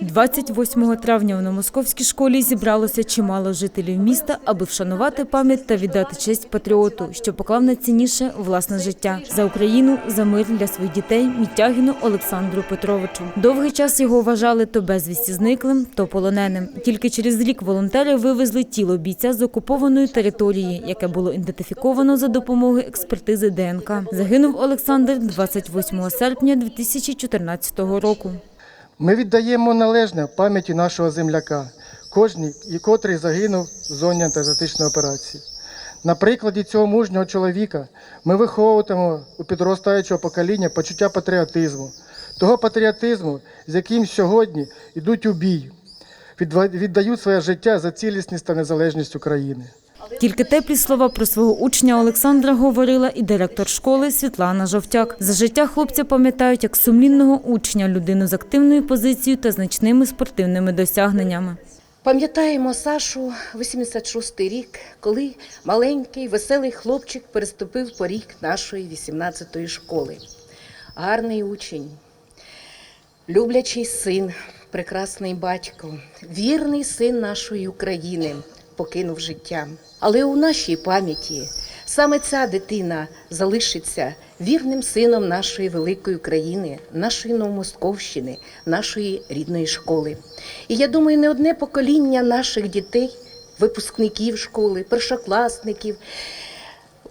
28 травня у Новомосковській школі зібралося чимало жителів міста, аби вшанувати пам'ять та віддати честь патріоту, що поклав найцінніше власне життя за Україну, за мир для своїх дітей Мітягіну Олександру Петровичу. Довгий час його вважали то безвісті зниклим, то полоненим. Тільки через рік волонтери вивезли тіло бійця з окупованої території, яке було ідентифіковано за допомогою експертизи ДНК. Загинув Олександр 28 серпня 2014 року. Ми віддаємо належне пам'яті нашого земляка, кожній, і котрий загинув в зоні антитерористичної операції. На прикладі цього мужнього чоловіка ми виховуватимемо у підростаючого покоління почуття патріотизму, того патріотизму, з яким сьогодні йдуть у бій, віддають своє життя за цілісність та незалежність України. Тільки теплі слова про свого учня Олександра говорила і директор школи Світлана Жовтяк. За життя хлопця пам'ятають як сумлінного учня, людину з активною позицією та значними спортивними досягненнями. Пам'ятаємо Сашу 86-й рік, коли маленький веселий хлопчик переступив поріг нашої 18-ї школи. Гарний учень, люблячий син, прекрасний батько, вірний син нашої України покинув життя. Але у нашій пам'яті саме ця дитина залишиться вірним сином нашої великої України, нашої Новомосковщини, нашої рідної школи. І я думаю, не одне покоління наших дітей, випускників школи, першокласників,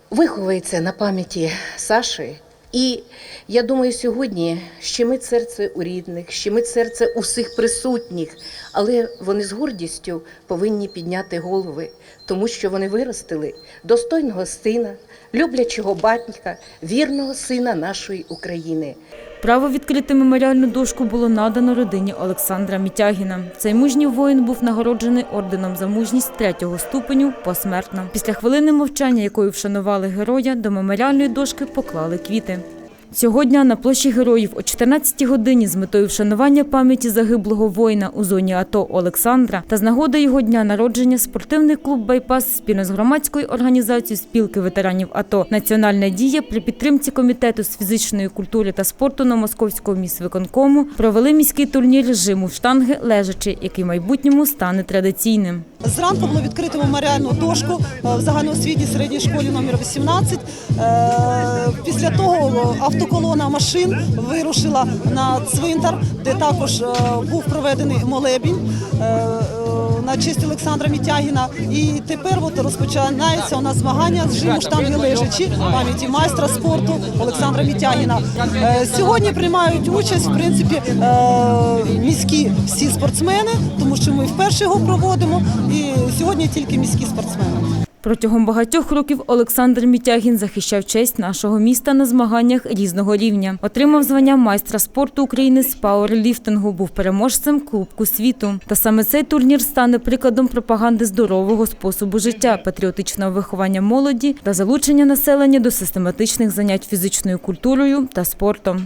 виховується на пам'яті Саші. І я думаю, сьогодні щемить серце у рідних, щемить серце усіх присутніх, але вони з гордістю повинні підняти голови, тому що вони виростили достойного сина, люблячого батька, вірного сина нашої України. Право відкрити меморіальну дошку було надано родині Олександра Мітягіна. Цей мужній воїн був нагороджений орденом за мужність третього ступеню посмертно. Після хвилини мовчання, якою вшанували героя, до меморіальної дошки поклали квіти. Цього дня на площі героїв о 14 годині з метою вшанування пам'яті загиблого воїна у зоні АТО Олександра та з нагоди його дня народження спортивний клуб Байпас спільно з громадською організацією спілки ветеранів АТО Національна дія при підтримці комітету з фізичної культури та спорту на московського міськвиконкому провели міський турнір жиму в штанги лежачи, який в майбутньому стане традиційним. Зранку було відкрито меморіальну дошку е, в загальноосвітній середній школі номер 18. Е, Після того автоколона машин вирушила на цвинтар, де також е, був проведений молебінь е, е, на честь Олександра Мітягіна. І тепер от розпочинається у нас змагання з жиму штанги лежачі пам'яті майстра спорту Олександра Мітягіна. Сьогодні приймають участь в принципі міські всі спортсмени, тому що ми вперше його проводимо. І сьогодні тільки міські спортсмени. Протягом багатьох років Олександр Мітягін захищав честь нашого міста на змаганнях різного рівня. Отримав звання майстра спорту України з пауерліфтингу, був переможцем Кубку світу. Та саме цей турнір стане прикладом пропаганди здорового способу життя, патріотичного виховання молоді та залучення населення до систематичних занять фізичною культурою та спортом.